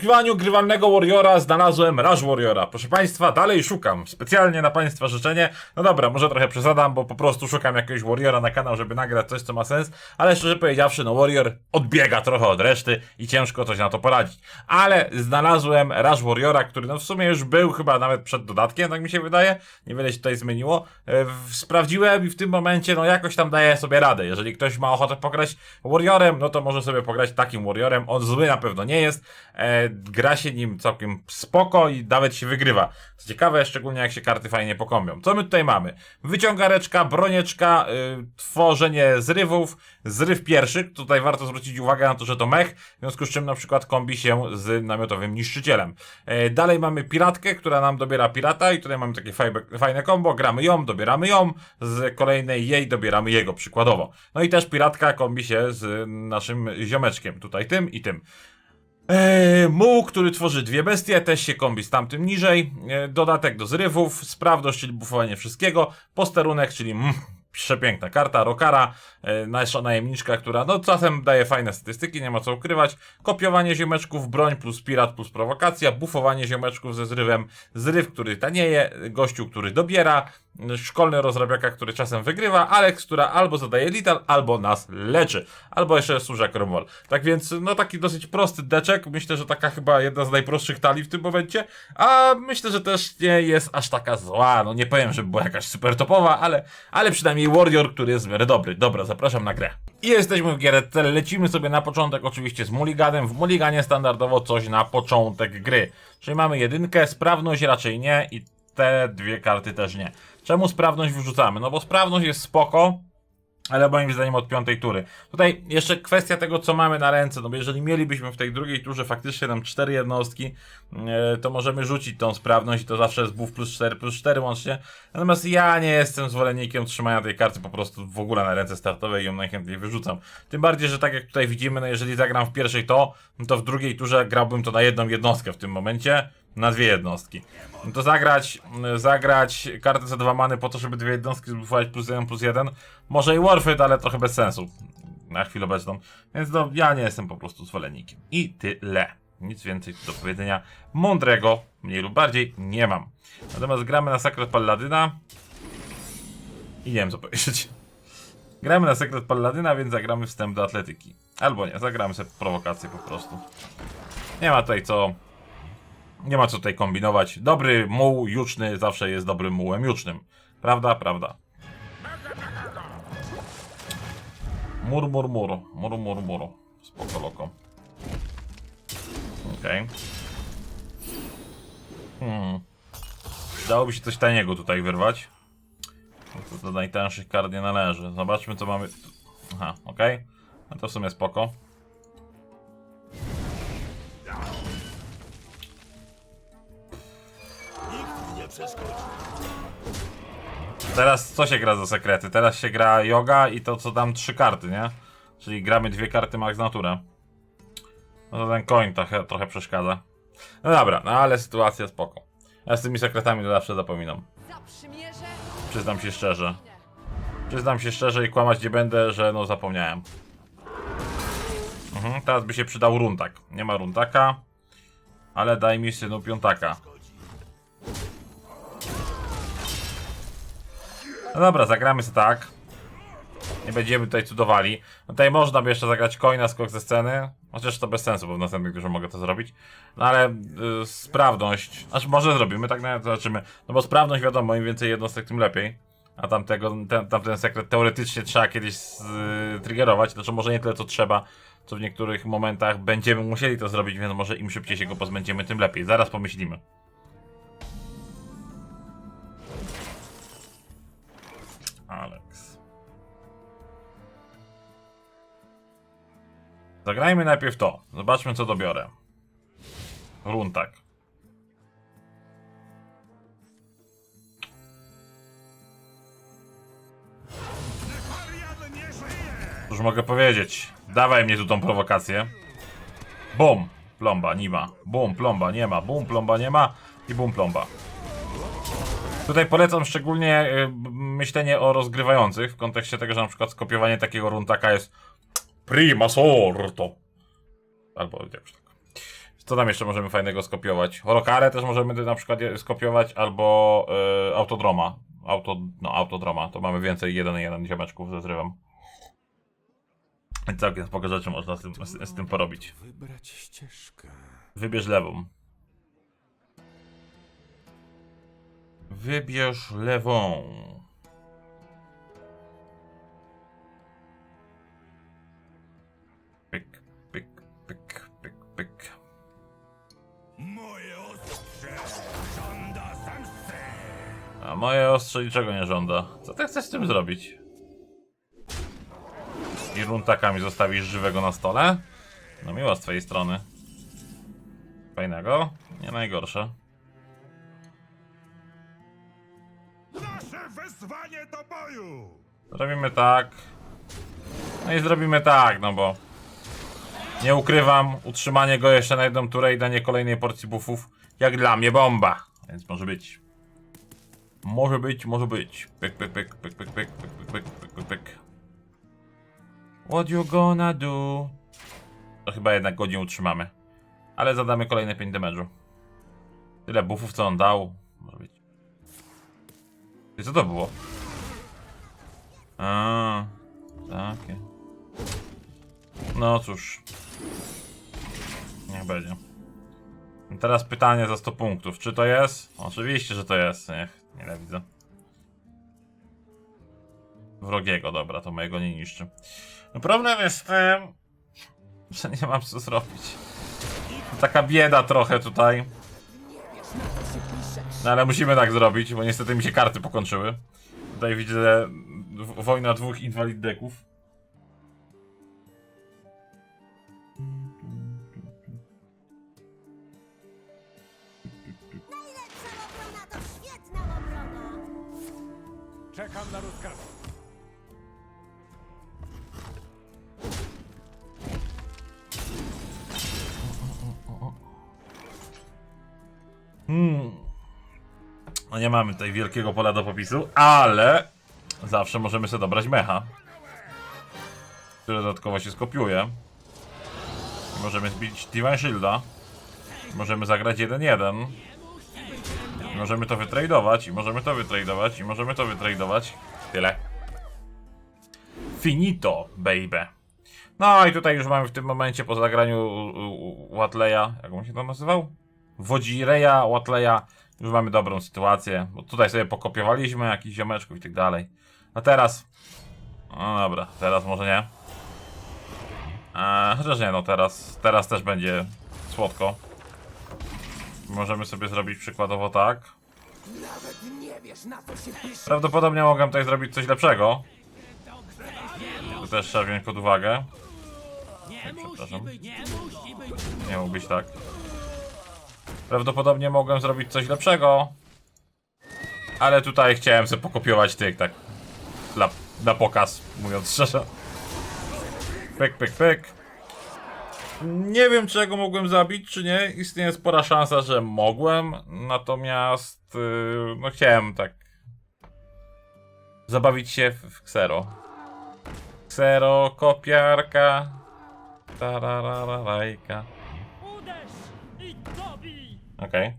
poszukiwaniu grywalnego Warriora znalazłem Rush Warriora. Proszę Państwa, dalej szukam. Specjalnie na Państwa życzenie. No dobra, może trochę przesadam, bo po prostu szukam jakiegoś Warriora na kanał, żeby nagrać coś, co ma sens. Ale szczerze powiedziawszy, no Warrior odbiega trochę od reszty i ciężko coś na to poradzić. Ale znalazłem Rush Warriora, który no w sumie już był chyba nawet przed dodatkiem, tak mi się wydaje. Niewiele się tutaj zmieniło. E, Sprawdziłem i w tym momencie, no jakoś tam daje sobie radę. Jeżeli ktoś ma ochotę pograć Warriorem, no to może sobie pograć takim Warriorem. On zły na pewno nie jest. Gra się nim całkiem spoko i nawet się wygrywa. Co ciekawe, szczególnie jak się karty fajnie pokombią. Co my tutaj mamy? Wyciągareczka, bronieczka, y, tworzenie zrywów, zryw pierwszy. Tutaj warto zwrócić uwagę na to, że to mech, w związku z czym na przykład kombi się z namiotowym niszczycielem. E, dalej mamy piratkę, która nam dobiera pirata i tutaj mamy takie fajne kombo. Gramy ją, dobieramy ją, z kolejnej jej dobieramy jego przykładowo. No i też piratka kombi się z naszym ziomeczkiem, tutaj tym i tym. Eee, muł, który tworzy dwie bestie, też się kombi z tamtym niżej. E, dodatek do zrywów, sprawność, czyli bufowanie wszystkiego. Posterunek, czyli mm, przepiękna karta. Rokara, e, nasza najemniczka, która no czasem daje fajne statystyki, nie ma co ukrywać. Kopiowanie ziomeczków, broń plus pirat plus prowokacja. Bufowanie ziomeczków ze zrywem. Zryw, który tanieje. Gościu, który dobiera. Szkolny rozrabiaka, który czasem wygrywa. Alex, która albo zadaje lital, albo nas leczy. Albo jeszcze służy jako Romwol. Tak więc, no taki dosyć prosty deczek. Myślę, że taka chyba jedna z najprostszych talii w tym momencie. A myślę, że też nie jest aż taka zła. No nie powiem, żeby była jakaś super topowa, ale, ale przynajmniej Warrior, który jest w miarę dobry. Dobra, zapraszam na grę. I jesteśmy w gierce. Lecimy sobie na początek oczywiście z Mulliganem. W Mulliganie standardowo coś na początek gry. Czyli mamy jedynkę, sprawność raczej nie i te dwie karty też nie. Czemu sprawność wyrzucamy? No bo sprawność jest spoko, ale moim zdaniem od piątej tury. Tutaj jeszcze kwestia tego, co mamy na ręce, no bo jeżeli mielibyśmy w tej drugiej turze faktycznie nam cztery jednostki, e, to możemy rzucić tą sprawność i to zawsze jest buff plus 4 plus 4 łącznie. Natomiast ja nie jestem zwolennikiem trzymania tej karty po prostu w ogóle na ręce startowej i ją najchętniej wyrzucam. Tym bardziej, że tak jak tutaj widzimy, no jeżeli zagram w pierwszej to, no to w drugiej turze grałbym to na jedną jednostkę w tym momencie, na dwie jednostki. No to zagrać, zagrać kartę za dwa many po to, żeby dwie jednostki zbufować plus jeden plus jeden, może i Warfit, ale trochę bez sensu na chwilę obecną. Więc no, ja nie jestem po prostu zwolennikiem. I tyle. Nic więcej do powiedzenia mądrego, mniej lub bardziej, nie mam. Natomiast gramy na Sakret Palladyna i nie wiem co powiedzieć. Gramy na Sekret Palladyna, więc zagramy wstęp do atletyki. Albo nie, zagramy sobie prowokację po prostu. Nie ma tutaj co nie ma co tutaj kombinować. Dobry muł juczny zawsze jest dobrym mułem jucznym. Prawda? Prawda. Mur, mur, mur. Mur, mur, mur. Spoko loko. Okej. Hmm. Dałoby się coś taniego tutaj wyrwać. To do najtańszych kart nie należy. Zobaczmy co mamy. Aha, okej. No to w sumie spoko. Teraz co się gra za sekrety? Teraz się gra yoga i to co dam trzy karty, nie? Czyli gramy dwie karty max natura. No to ten coin trochę, trochę przeszkadza. No dobra, no ale sytuacja spoko. Ja z tymi sekretami to zawsze zapominam. Przyznam się szczerze. Przyznam się szczerze i kłamać nie będę, że no zapomniałem. Mhm, teraz by się przydał runtak. Nie ma runtaka. Ale daj mi synu piątaka. No dobra, zagramy sobie tak. Nie będziemy tutaj cudowali. No tutaj można by jeszcze zagrać coina skok ze sceny. Chociaż to bez sensu, bo w następnych dużo mogę to zrobić. No ale y, sprawność. Aż może zrobimy, tak nawet zobaczymy. No bo sprawność wiadomo, im więcej jednostek, tym lepiej. A tamtego, ten, tamten sekret teoretycznie trzeba kiedyś y, triggerować. Znaczy może nie tyle co trzeba, co w niektórych momentach będziemy musieli to zrobić, więc może im szybciej się go pozbędziemy, tym lepiej. Zaraz pomyślimy. Alex. Zagrajmy najpierw to. Zobaczmy, co dobiorę. Runtak. Cóż mogę powiedzieć? Dawaj mnie tu tą prowokację. Bum! Plomba, nie ma. Bum, plomba, nie ma. Bum, plomba, nie ma. I bum, plomba. Tutaj polecam szczególnie y, myślenie o rozgrywających w kontekście tego, że na przykład skopiowanie takiego runtaka jest prima sorto. Albo jakoś tak. Co tam jeszcze możemy fajnego skopiować? Horokarę też możemy na przykład skopiować, albo y, Autodroma. Auto, no, Autodroma. To mamy więcej 1-1 ziomeczków, zezrywam. Więc całkiem spoko rzeczy można z tym, z, z tym porobić. Wybrać ścieżkę. Wybierz lewą. Wybierz lewą. Pyk. Moje ostrze żąda zemsty. A moje ostrze niczego nie żąda. Co ty chcesz z tym zrobić? I runtakami zostawisz żywego na stole? No miło z twojej strony. Fajnego? Nie najgorsze. Nasze wezwanie do boju. Zrobimy tak. No i zrobimy tak, no bo nie ukrywam, utrzymanie go jeszcze na jedną turę i danie kolejnej porcji buffów, jak dla mnie bomba. Więc może być. Może być, może być. Pyk, pyk, pyk, pyk, pyk, pyk, pyk, pyk, pyk, pyk, pyk. What you gonna do? To chyba jednak go nie utrzymamy. Ale zadamy kolejne 5 damage'u. Tyle buffów, co on dał. Może być. I co to było? A, takie. No cóż. Niech będzie. Teraz pytanie za 100 punktów. Czy to jest? Oczywiście, że to jest. Niech, nie widzę. Wrogiego, dobra, to mojego nie niszczy. No problem jest w tym, że nie mam co zrobić. Taka bieda trochę tutaj. No ale musimy tak zrobić, bo niestety mi się karty pokończyły. Tutaj widzę wojna dwóch inwalid deków. Czekam na rozkaz. Hmm. No nie mamy tutaj wielkiego pola do popisu, ale zawsze możemy sobie dobrać mecha. Który dodatkowo się skopiuje. Możemy zbić Divine Shielda. Możemy zagrać 1-1. Możemy to wytradować, i możemy to wytradować, i możemy to wytradować. Tyle. Finito, baby. No i tutaj już mamy w tym momencie po zagraniu Watleya, jak on się to nazywał? Wodzireja, Watleya, już mamy dobrą sytuację, bo tutaj sobie pokopiowaliśmy jakichś ziomeczków i tak dalej. A teraz, no dobra, teraz może nie. Eee, chociaż nie, no teraz, teraz też będzie słodko. Możemy sobie zrobić przykładowo tak. Prawdopodobnie mogłem tutaj zrobić coś lepszego. To też trzeba wziąć pod uwagę. Nie, przepraszam. Nie mógł być tak. Prawdopodobnie mogłem zrobić coś lepszego. Ale tutaj chciałem sobie pokopiować tych, tak. Dla, na pokaz, mówiąc szczerze. Pyk, pyk, pyk. Nie wiem, czego mogłem zabić, czy nie. Istnieje spora szansa, że mogłem. Natomiast, yy, no chciałem tak zabawić się w, w Xero. Xero, kopiarka. Tarararajka. Okej.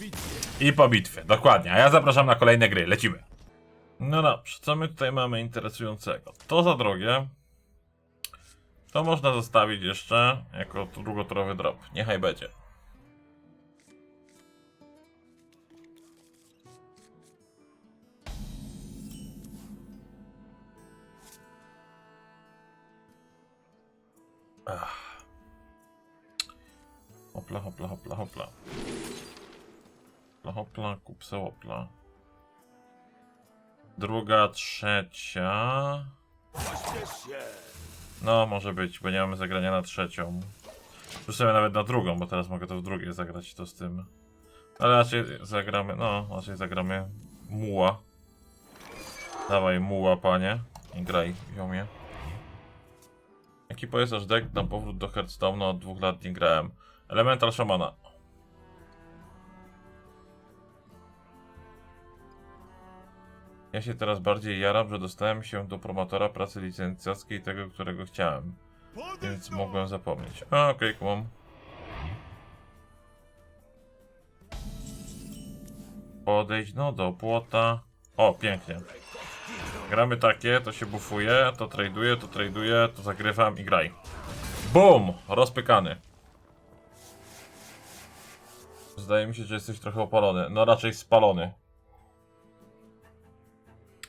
Bitwie. I po bitwie, dokładnie. A ja zapraszam na kolejne gry. Lecimy. No dobrze, co my tutaj mamy interesującego? To za drogie. To można zostawić jeszcze jako długotorowy drop. Niechaj będzie. Ach. Hopla, hopla, hopla, hopla. Hopla, hopla, kup se hopla. Druga, trzecia. No, może być, bo nie mamy zagrania na trzecią. Sobie nawet na drugą, bo teraz mogę to w drugiej zagrać to z tym. Ale raczej zagramy, no, raczej zagramy muła. Dawaj muła, panie. I graj, ziomie. Jaki pojeżdżasz deck na powrót do Hearthstone'a od dwóch lat nie grałem. Elemental Szamana. Ja się teraz bardziej jaram, że dostałem się do promotora pracy licencjackiej tego, którego chciałem. Więc mogłem zapomnieć. A, okej, kumam. Podejść, no do płota. O, pięknie. Gramy takie, to się bufuje, to traduje, to traduje, to zagrywam i graj. BUM! Rozpykany. Zdaje mi się, że jesteś trochę opalony. No raczej spalony.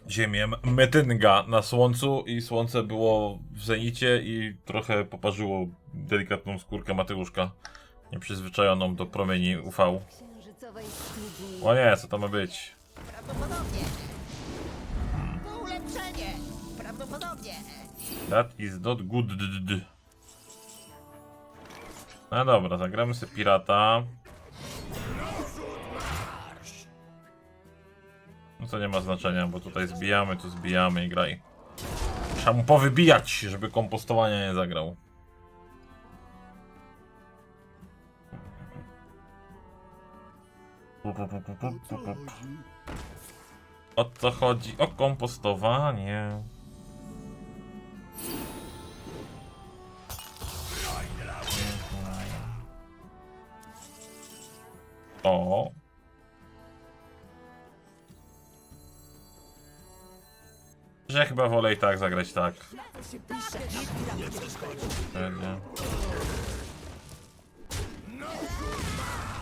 Ziemię metynga na słońcu i słońce było w zenicie i trochę poparzyło delikatną skórkę Mateuszka. Nieprzyzwyczajoną do promieni UV. O nie, co to ma być? Prawdopodobnie. To ulepszenie. Prawdopodobnie. That is not good. No dobra, zagramy sobie pirata. To nie ma znaczenia, bo tutaj zbijamy, tu zbijamy i graj. Trzeba mu powybijać, żeby kompostowania nie zagrał. O co chodzi? O kompostowanie. O. Że chyba wolę i tak zagrać tak. Pewnie.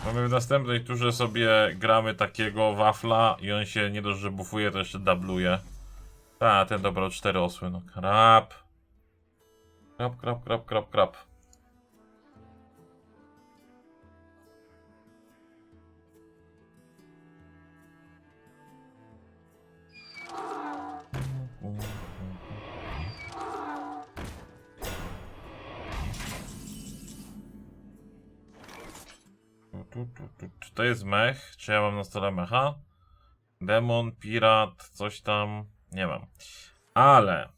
Mamy w następnej turze sobie gramy takiego wafla i on się nie dość, że bufuje, to jeszcze dubluje. A, ten dobrał cztery osły, no krap. Krap, krap, krap, krap, krap. Czy to jest mech? Czy ja mam na stole mecha? Demon, pirat, coś tam. Nie mam. Ale.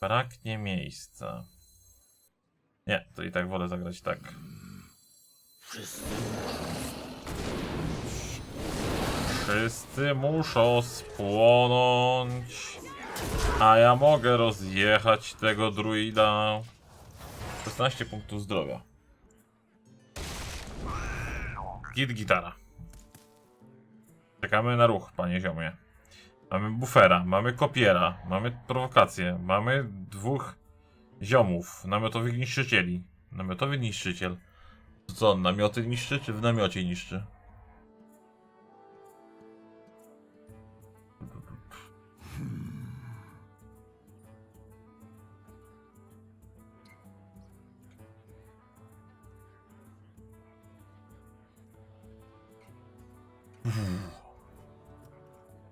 Braknie miejsca. Nie, to i tak wolę zagrać tak. Wszyscy muszą spłonąć. A ja mogę rozjechać tego druida. 16 punktów zdrowia. Git gitara. Czekamy na ruch, panie ziomie. Mamy bufera, mamy kopiera, mamy prowokację, mamy dwóch ziomów, namiotowych niszczycieli. Namiotowy niszczyciel. To co, namioty niszczy, czy w namiocie niszczy?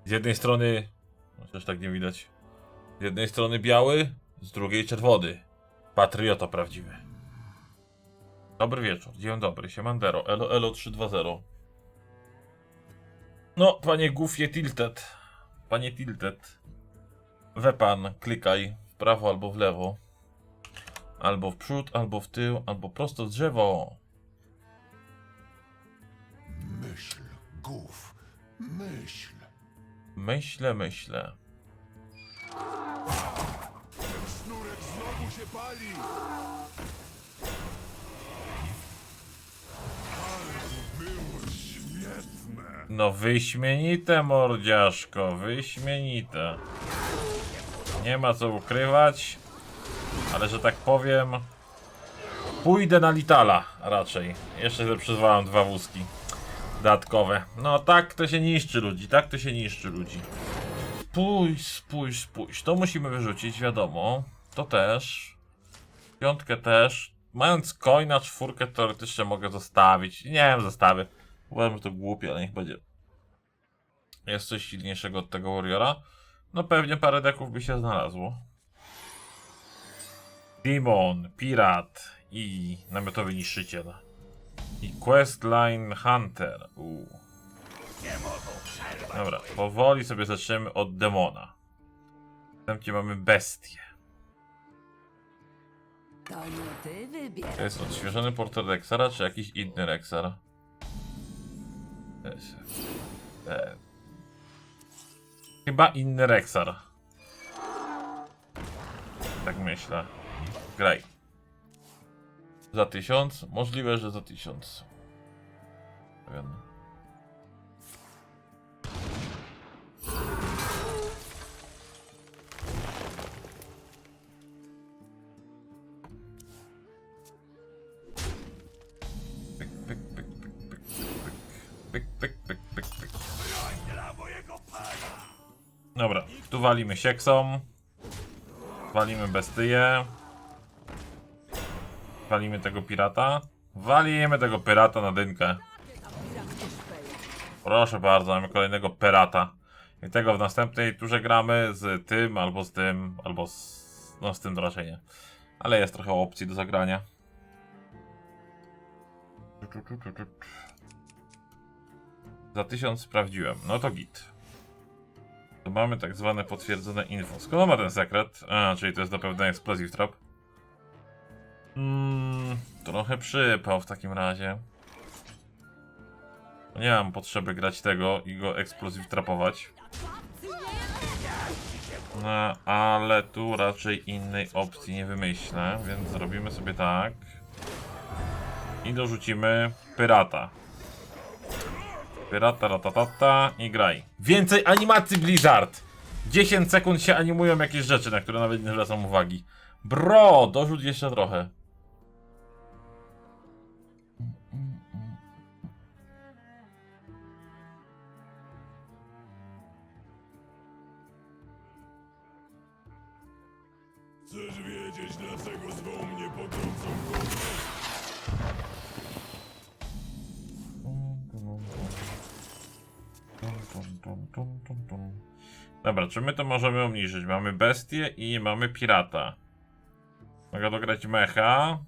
Z jednej strony, chociaż tak nie widać, z jednej strony biały, z drugiej czerwony. Patriota prawdziwy. Dobry wieczór, dzień dobry, siemandero, elo elo 320. No, panie Goofie Tilted, panie Tilted, we pan, klikaj w prawo albo w lewo. Albo w przód, albo w tył, albo prosto w drzewo. Gów. Myśl. Myślę, myślę. Sznurek znowu się pali. Ale było świetne. No wyśmienite mordziaszko, wyśmienite. Nie ma co ukrywać, ale że tak powiem, pójdę na Litala raczej. Jeszcze sobie przyzwałem dwa wózki dodatkowe. No tak to się niszczy ludzi, tak to się niszczy ludzi. Spójrz, spójrz, spójrz. To musimy wyrzucić, wiadomo. To też. Piątkę też. Mając coina, czwórkę teoretycznie mogę zostawić. Nie wiem, zostawię. Uważam, że to głupie, ale niech będzie. Jest coś silniejszego od tego Warriora? No pewnie parę deków by się znalazło. Demon, Pirat i namiotowy niszczyciel. I Questline Hunter. Uu. Dobra, powoli sobie zaczniemy od demona. Następnie mamy bestię. To nie ty wybierasz. To jest odświeżony portret Rexara, czy jakiś inny Rexar? E, Chyba inny Rexar. Tak myślę. Graj. Za tysiąc, Możliwe, że za 1000. Pewien. Dobra, tu walimy sieksą. Walimy bestyje. Walimy tego pirata. Walimy tego pirata na dynkę. Proszę bardzo, mamy kolejnego pirata. I tego w następnej turze gramy z tym, albo z tym, albo z... No z tym raczej nie. Ale jest trochę opcji do zagrania. Za tysiąc sprawdziłem. No to git. To mamy tak zwane potwierdzone info. Skąd on ma ten sekret? A, czyli to jest na pewno explosive trap. Mm, trochę przypał w takim razie. Nie mam potrzeby grać tego i go explosive trapować. No, ale tu raczej innej opcji nie wymyślę, więc zrobimy sobie tak. I dorzucimy pyrata. Pyrata, ratatata i graj. Więcej animacji Blizzard! 10 sekund się animują jakieś rzeczy, na które nawet nie zwracam uwagi. Bro, dorzuć jeszcze trochę. Dobra, czy my to możemy obniżyć? Mamy bestię i mamy pirata. Mogę dograć mecha.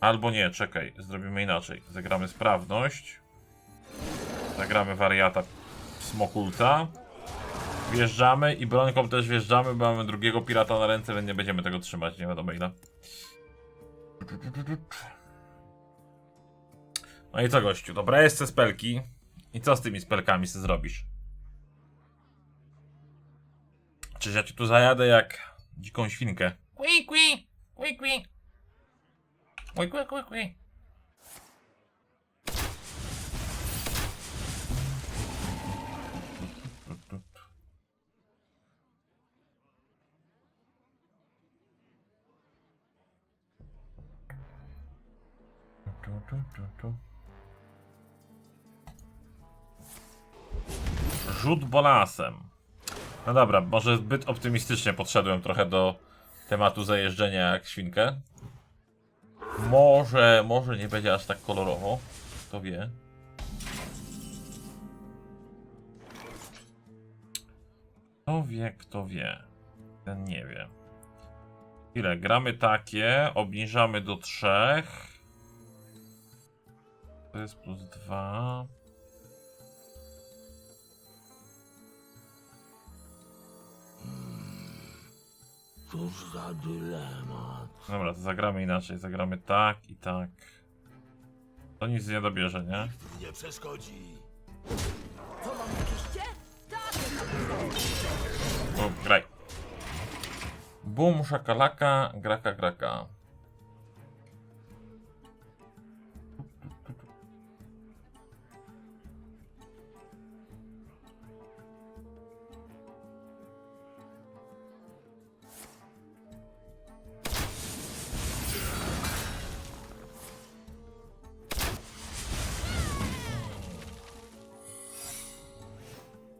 Albo nie, czekaj, zrobimy inaczej. Zagramy sprawność. Zagramy wariata smokulca. Wjeżdżamy i brońką też wjeżdżamy, bo mamy drugiego pirata na ręce, więc nie będziemy tego trzymać, nie wiadomo ile. No i co gościu, dobra jest spelki. I co z tymi spelkami zrobisz? Czyż ja ci tu zajadę jak dziką świnkę? Kui, kui, kui, kui. Kui, kui, kui, kui. Dun, dun, dun, dun. Rzut bolasem. No dobra, może zbyt optymistycznie podszedłem trochę do tematu zajeżdżenia jak świnkę. Może, może nie będzie aż tak kolorowo. Kto wie. Kto wie, kto wie. Ten nie wie. Ile? Gramy takie, obniżamy do trzech. To jest plus dwa. Cóż za dylemat. Dobra, to zagramy inaczej. Zagramy tak i tak. To nic nie dobierze, nie? Nie przeszkodzi. O, graj. Bum, szakalaka, graka, graka.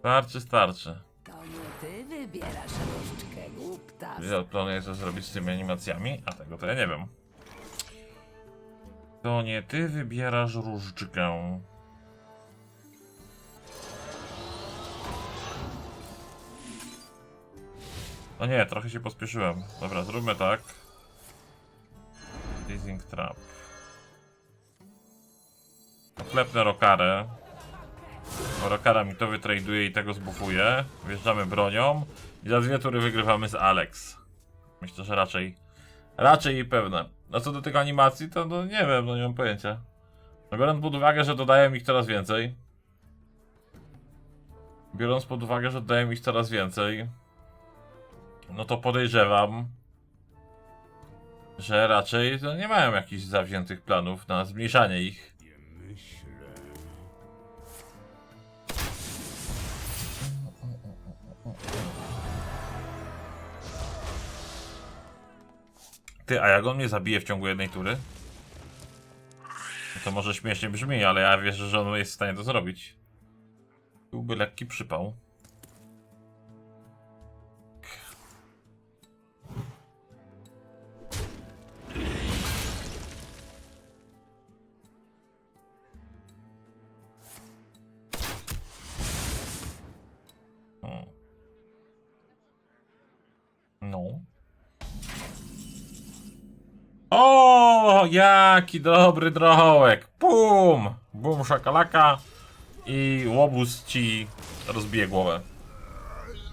Starczy, starczy. To nie ty wybierasz różdżkę, głuptas. Ja planuję co zrobić z tymi animacjami, a tego to ja nie wiem. To nie ty wybierasz różdżkę. O nie, trochę się pospieszyłem. Dobra, zróbmy tak. Teasing trap. Oklepnę rokarę. Bo Rokara mi to wytraduje i tego zbufuje. Wjeżdżamy bronią. I za dwie tury wygrywamy z Alex. Myślę, że raczej. Raczej pewne. A co do tych animacji, to no, nie wiem, no nie mam pojęcia. No biorąc pod uwagę, że dodają ich coraz więcej. Biorąc pod uwagę, że dodają ich coraz więcej. No to podejrzewam, że raczej to nie mają jakichś zawziętych planów na zmniejszanie ich. Ty, a jak on mnie zabije w ciągu jednej tury? To może śmiesznie brzmi, ale ja wierzę, że on jest w stanie to zrobić. Byłby lekki przypał. Jaki dobry drołek. Pum! Bum szakalaka i łobuz ci rozbije głowę.